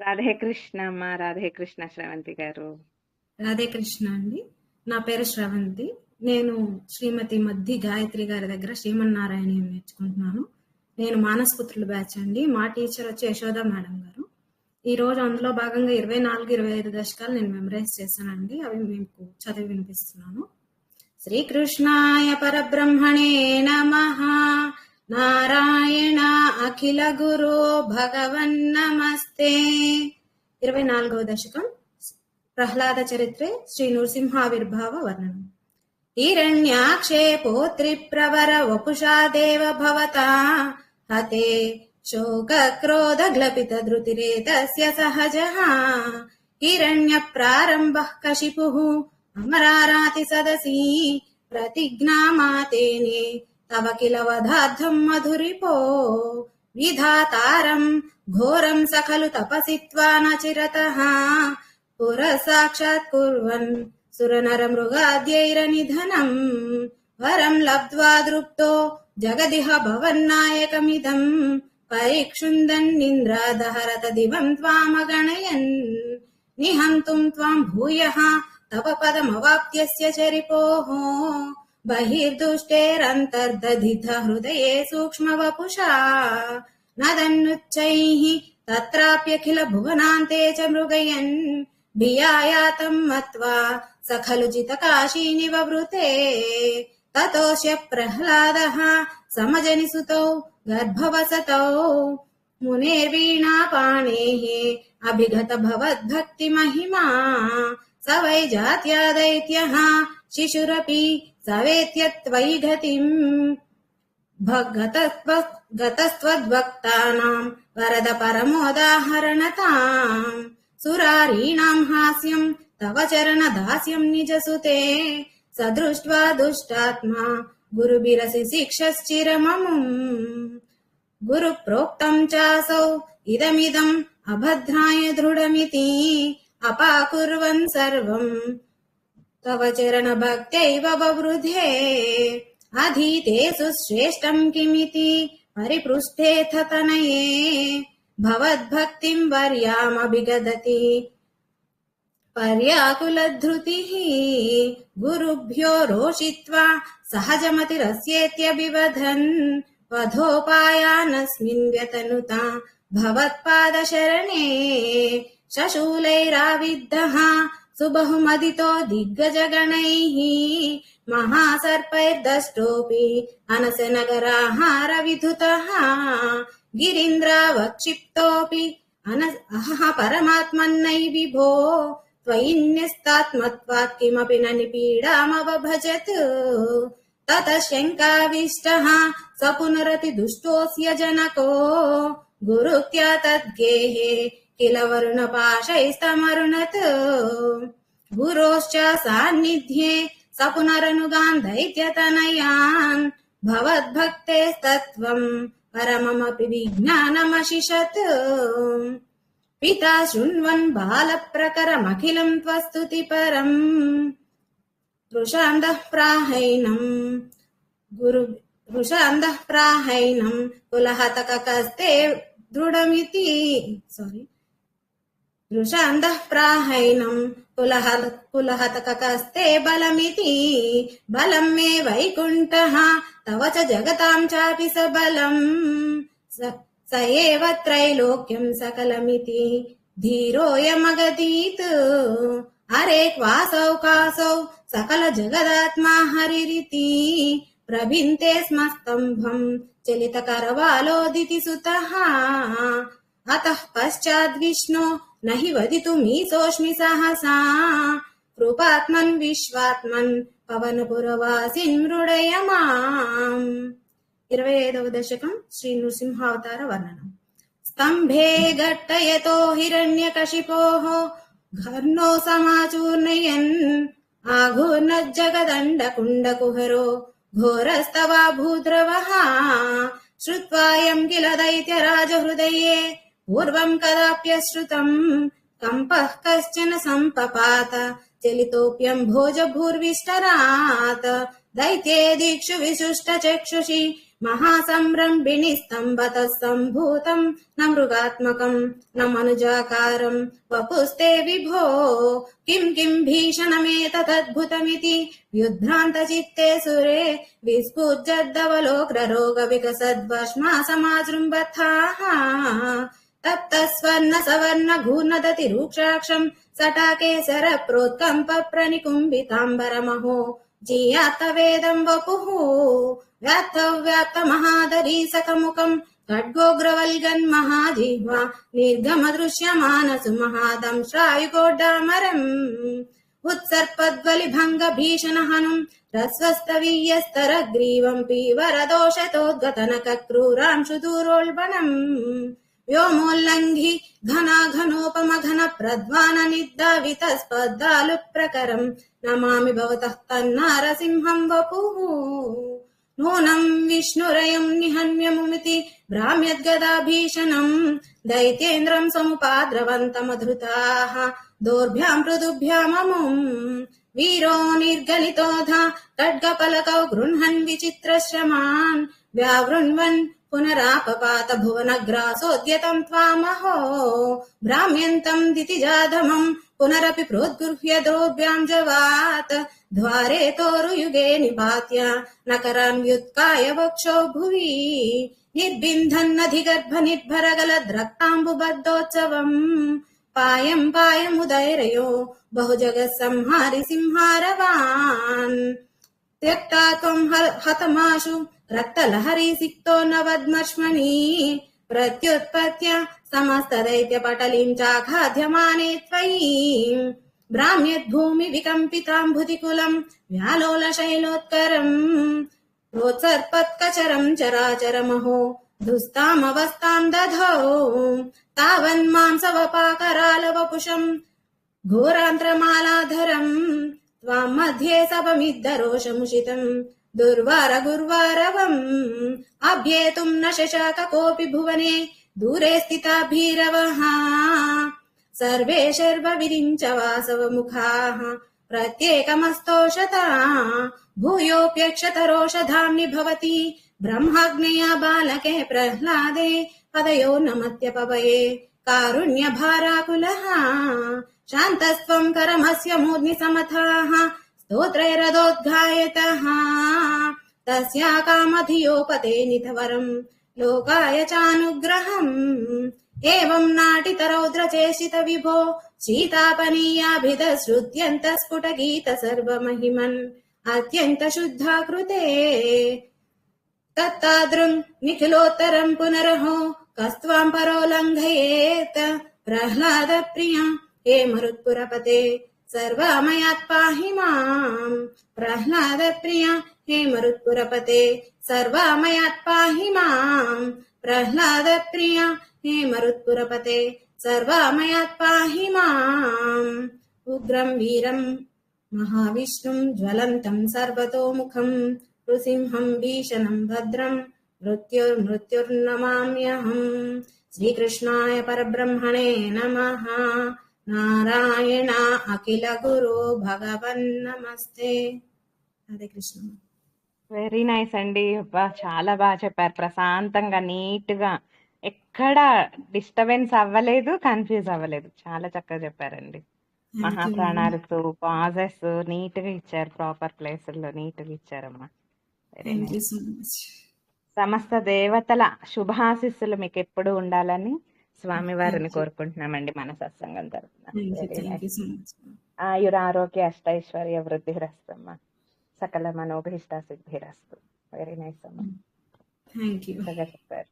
రాధే కృష్ణ అమ్మ రాధే కృష్ణ శ్రవంతి గారు. రాధే కృష్ణ అండి. నా పేరు శ్రవంతి. నేను శ్రీమతి మద్ది గాయత్రి గారి దగ్గర శ్రీమన్నారాయణ నేర్చుకుంటున్నాను. నేను మానసపుత్రుల బ్యాచ్ అండి. మా టీచర్ వచ్చి యశోద మేడం గారు. ఈ రోజు అందులో భాగంగా ఇరవై నాలుగు ఇరవై ఐదు దశకాలు నేను మెమరైజ్ చేశానండి. అవి మీకు చదివి వినిపిస్తున్నాను. శ్రీకృష్ణాయ పరబ్రహ్మణే నమ. నారాయణ అఖిల గురు భగవన్ నమస్తే. ఇరవై నాలుగవ దశకం ప్రహ్లాద చరిత్రే శ్రీ నృసింహావిర్భావ వర్ణనం. హిరణ్యాక్షే పౌత్రి ప్రవర వపుషా దేవ భవత. హతే శోక క్రోధ గ్లపిత ధృతిరే తస్య సహజ. హిరణ్య ప్రారంభ కశిపు. అమరారాతి సదసి. ప్రతిజ్ఞామాతేనే తవ కిల వధార్థం మధురిపో. విధాతారం ఘోరం సఖలు తపసిత్వా నచిరతః. పుర సాక్షాత్ కుర్వన్ సురనర మృగాద్యైరనిధనం వరం లబ్ధ్వా దృప్తో జగదిహ భవన్నాయకమిదం. పరీక్షుందన్నింద్రాదహరత దివం త్వామగణయన్ నిహంతుం త్వాం భూయః తవ పదమవాప్త్యస్య చరిపోः. बहिर्दुष्टेरन्तर्दधित हृदये सूक्ष्मवपुषा नदन्नुच्चैः तत्राप्यखिल भुवनान्ते च मृगयन् भियायातम् मत्वा स खलु जितकाशीनिववृते ततोऽस्य प्रह्लादः समजनिसुतौ गर्भवसतौ मुनेर्वीणापाणेः अभिगत भवद्भक्तिमहिमा वै जात्या दैत्यः शिशुरपि सवेत्य त्वयि गतिम् गतस्त्वद्भक्तानाम् वरद परमोदाहरणताम्। सुरारीणाम् हास्यम् तव चरणदास्यम् निजसुते। स दृष्ट्वा दुष्टात्मा गुरुभिरसि शिक्षश्चिरममुम् गुरुप्रोक्तम् चासौ इदमिदम् अभद्राय दृढमिति अपाकुर्वन् सर्वम् तव चरणभक्त्यैव ववृधे अधीतेषु श्रेष्ठम् किमिति परिपृष्ठेऽथ तनये भवद्भक्तिम् वर्यामभिगदति। पर्याकुलधृतिः। गुरुभ्यो रोषित्वा सहजमतिरस्येत्यभिवदन् वधोपायानस्मिन् व्यतनुता भवत्पादशरणे शशूलैराविद्धः सुबहुमदितो दिग्गजगणैः महासर्पैर्दष्टोऽपि अनसनगराहारविधुतः गिरीन्द्रावक्षिप्तोऽपि अन अहः परमात्मन्नै विभो त्वयिन्यस्तात्मत्वात् किमपि न निपीडामवभजत् ततः शङ्काविष्टः स पुनरति दुष्टोऽस्य जनको गुरुत्या तद्गेहे किल वरुणपाशैस्तमरुणत् गुरोश्च सान्निध्ये स पुनरनुगान् दैत्यतनयान् भवद्भक्तेस्तत्त्वम् परममपि विज्ञानमशिषत् पिता शृण्वन् बालप्रकरमखिलम् त्वस्तुति परम् वृषान्दः प्राहैनम् गुरु वृषान्दः प्राहैनम् कुलहतककस्ते दृढमिति सोरि దృశాంతః ప్రాహైనం కులహ కులహతకస్తే బలమితి. బలం మే వైకుంఠ. తవ చ జగతాం చాపి స బలం. స ఏవ త్రైలోక్యం సకలమితి. ధీరోయమగదీత్ అరే క్వాసౌ కాసౌ సకల జగదాత్మా హరిరితి. ప్రభింతే స్మ స్తంభం చలిత కరవాలోదితి సుతః. అతః పశ్చాద్ విష్ణో न हि वदितुमीशोऽस्मि सहसा कृपात्मन् विश्वात्मन् పవనపురవాసిన్ మృడయ మాం ఇరవై ఐదవ దశకం శ్రీ నృసింహావతార వర్ణనం స్తంభే ఘట్టయతో హిరణ్యకశిపోః ఘర్ణో సమాచూర్ణయన్ ఆఘూర్ణజ్జగదండకుండకుహరో ఘోరస్తవా భూద్రవः श्रुत्वायम् किल दैत्यराजहृदये పూర్వం కదాప్యశ్రుతం కంపః కశ్చన సంపపాత చలితోప్యం భోజ భూర్విష్టరాత్ దైత్యే దీక్షు విశుష్ట చక్షుషి మహాసంరంభిణి స్తంభత సంభూతం న మృగాత్మకం న మనుజాకారం వపుస్తే విభో కిం కిం భీషణమేతద్భుతమితి వ్యుద్భ్రాంత చిత్తే సురే విస్ఫుజ్జద్దవలోగ్రరోగ వికసద్వష్మా సమాజృంబథాః रूक्षाक्षम् सटाकेसर प्रोत्कम्प प्रणिकुम्बिताम्बरमहो जीयातवेदम् वपुः व्याप्त व्याप्त महादरी सकमुखम् खड्गोग्रवल्गन् महाजिह्वा निर्गम दृश्यमानसु महादम् श्रायुकोड्डामरम् उत्सर्पद्वलिभङ्ग भीषण हनुम् रस्वस्तवीयस्तरग्रीवम् पीवरदोषतोद्गतनक क्रूरांशु दूरोल्बणम् व्योमोल्लङ्घि घना घनोपम घन प्रध्वान निद्दावित स्पद्दालु प्रकरम् नमामि भवतः तन्नारसिंहम् वपुः। नूनम् विष्णुरयम् निहन्यमुमिति भ्राम्यद्गदाभीषणम् दैत्येन्द्रम् समुपाद्रवन्तमधृताः दोर्भ्याम् मृदुभ्याममुम् वीरो निर्गलितोध खड्गपलकौ गृह्णन् विचित्रश्रमान् व्यावृण्वन् पुनरापपात भुवनग्रासोद्यतम् त्वामहो भ्राम्यन्तम् दितिजाधमम् पुनरपि प्रोद्गृह्य द्रोभ्याम् जवात् द्वारे तोरुयुगे निपात्य नकरान् व्युत्काय वक्षो भुवि। निर्बिन्धन्नधिगर्भ निर्भरगलद्रक्ताम्बुबद्धोत्सवम् पायम् पायमुदैरयो बहुजगत्संहारि सिंहारवान् त्यक्ता त्वम् ह- हतमाशु रक्तलहरी सिक्तो नवद्मश्मनि प्रत्युत्पत्य समस्तदैत्यपटलीम् चाघाध्यमाने त्वयि भ्राम्यद्भूमि विकम्पिताम्भुतिकुलम् व्यालोलशैलोत्करम् प्रोत्सर्पत्कचरम् चराचरमहो दुस्तामवस्थाम् दधौ तावन्मांसवपाकरालवपुषम् घोरान्त्रमालाधरम् त्वाम् मध्ये सपमिद्धरोषमुषितम् दुर्वार गुर्वारवम्। अभ्येतुम् न शशाक कोऽपि भुवने दूरे स्थिता भीरवः। सर्वे शर्वविरिञ्च वासवमुखाः। प्रत्येकमस्तोषता भूयोऽप्यक्षतरोषधाम्नि भवति। ब्रह्माग्नेया बालके प्रह्लादे पदयो नमत्यपवये कारुण्यभाराकुलः शान्तस्त्वम् करमस्य मूर्ध्नि समथाः స్తోత్రయ తస్యా కామధియోపతే నిధవరం లోకాయ చానుగ్రహం ఏవం నాటిత రౌద్రచేషిత విభో స్ఫుట గీత సర్వమహిమన్ అత్యంత శుద్ధాకృతే తత్తాదృం నిఖిలోత్తరం పునరహో కస్వాం పరోలంఘయేత ప్రహ్లాద ప్రియ హే మరుత్పురపతే सर्वमयात् पाहि माम्। प्रह्लाद प्रिया हे मरुत्पुरपते सर्वमयात् पाहि माम्। प्रह्लाद प्रिया हे मरुत्पुरपते सर्वमयात् पाहि माम् उग्रम् वीरम् महाविष्णुम् ज्वलन्तम् सर्वतोमुखम् नृसिंहम् भीषणम् भद्रम् मृत्युर्मृत्युर्नमाम्यहम् श्रीकृष्णाय परब्रह्मणे नमः నారాయణ అఖిల గురు భగవన్ నమస్తే. హరే కృష్ణ. వెరీ నైస్ అండి. అబ్బా చాలా బాగా చెప్పారు. ప్రశాంతంగా నీట్గా ఎక్కడ డిస్టర్బెన్స్ అవ్వలేదు కన్ఫ్యూజ్ అవ్వలేదు. చాలా చక్కగా చెప్పారండి. మహాప్రాణాలు పాజెస్ నీట్గా ఇచ్చారు ప్రాపర్ ప్లేసుల్లో నీట్గా ఇచ్చారమ్మా వెరీ నైస్ సమస్త దేవతల శుభాశిస్సులు మీకు ఎప్పుడు ఉండాలని స్వామి వారిని. కోరుకుంటున్నామండి మన సత్సంగం తరఫున ఆయుర ఆరోగ్య అష్టైశ్వర్య వృద్ధిరస్తమ్మ సకల మనోభీష్ట సిద్ధిరస్తు. వెరీ నైస్ అమ్మ. చెప్పారు.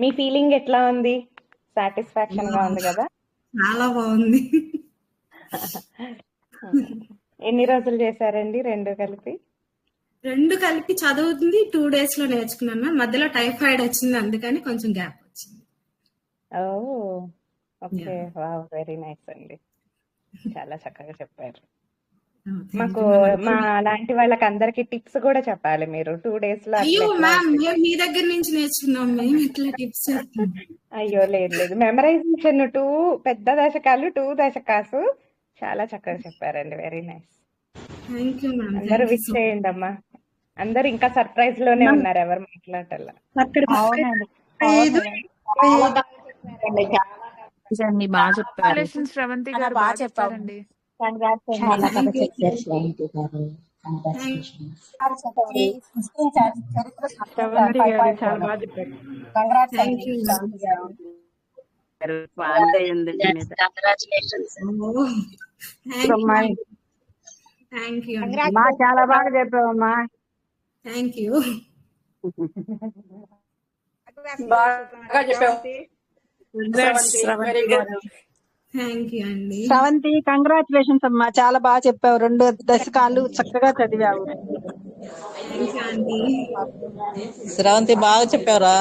మీ ఫీలింగ్ ఎట్లా ఉంది? సాటిస్ఫాక్షన్గా ఉంది కదా? చాలా బాగుంది. ఎన్ని రోజులు చేశారండి రెండు కలిపి? రెండు కలిపి చదువుతుంది టూ డేస్లో నేర్చుకున్నాను. మధ్యలో టైఫాయిడ్ వచ్చింది అందుకని కొంచెం gap okay. Wow very nice అండి. చాలా చక్కగా చెప్పారు. Oh, మాకు. మా లాంటి వాళ్ళకి అందరికి టిప్స్ కూడా చెప్పాలి మీరు. టూ డేస్లో అయ్యో మ్యామ్? మేము మీ దగ్గర నుంచి నేర్చుకున్నాం టిప్స్ చెప్తాం అయ్యో లేదు లేదు. మెమరైజేషన్ టూ పెద్ద దశకాలు టూ దశకాసు. చాలా చక్కగా చెప్పారండి. Very nice. Thank you ma'am అందరూ యూ విష్ సో చేయండి అమ్మా. అందరు ఇంకా సర్ప్రైజ్లోనే ఉన్నారు ఎవరు మాట్లాడాల అక్కడ అవునండి. బాగా బాగా చెప్పారు. శ్రవంతి గారు బాగా చెప్పారు. థ్యాంక్ యూ థ్యాంక్ యూ మా చాలా బాగా చెప్పావమ్మా. థ్యాంక్ యూ యూ అండి శ్రవంతి. కంగ్రాచులేషన్స్ అమ్మా. చాలా బాగా చెప్పావు. రెండు దశకాలు చక్కగా చదివావు. శ్రవంతి బాగా చెప్పావురా.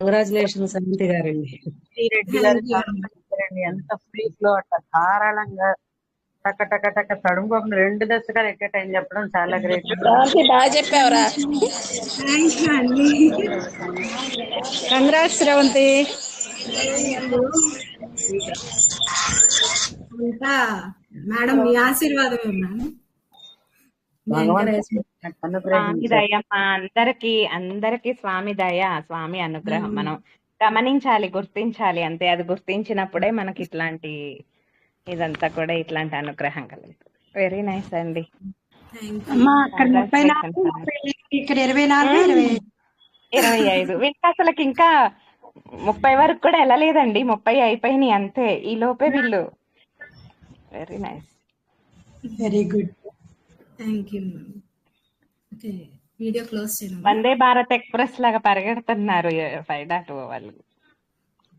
కంగ్రాచులేషన్స్ అనంతి గారండి. ఎంత ఫ్రీజ్లో అట్లా ధారాళంగా టక టక టక తడుముకోకుండా రెండు దశకాలు ఎట్ టైం చెప్పడం చాలా గ్రేట్. బాగా చెప్పావురా. కంగ్రాట్స్ శ్రవంతి. మేడం మీ అనుగ్రహించారు. స్వామి దయ మా అందరికి అందరికి స్వామి దయ స్వామి అనుగ్రహం. మనం గమనించాలి గుర్తించాలి అంతే. అది గుర్తించినప్పుడే మనకి ఇట్లాంటి ఇదంతా కూడా ఇట్లాంటి అనుగ్రహం కలుగుతుంది వెరీ నైస్ అండి. అమ్మా అక్కడ ముప్పై నాలుగు ఇక్కడ ఇరవై నాలుగు ఇరవై ఐదు. ఇరవై ఐదు. వీళ్ళకి అసలుకి ఇంకా ముప్పై వరకు కూడా వెళ్ళలేదండి. ముప్పై అయిపోయినాయి అంతే. ఈ లోపే వీళ్ళు. Very nice very good thank you okay video close చేయడం. వందే భారత్ ఎక్స్ప్రెస్ లాగా పరిగెడుతున్నారు ఫైవ్ డాట్ వాళ్ళు.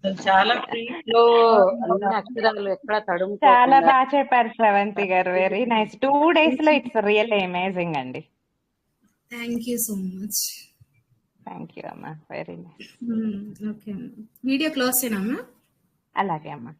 చాలా ఫ్రీజ్లో అన్ని అక్షరాలు ఎక్కడ చాలా తడుముకోకుండా బాగా చెప్పారు శ్రవంతి గారు. వెరీ నైస్ టూ డేస్లో ఇట్స్ రియల్ అమేజింగ్ అండి. Thank you so much thank you అమ్మా. Very nice okay video close చేయనమ్మా అలాగే అమ్మా.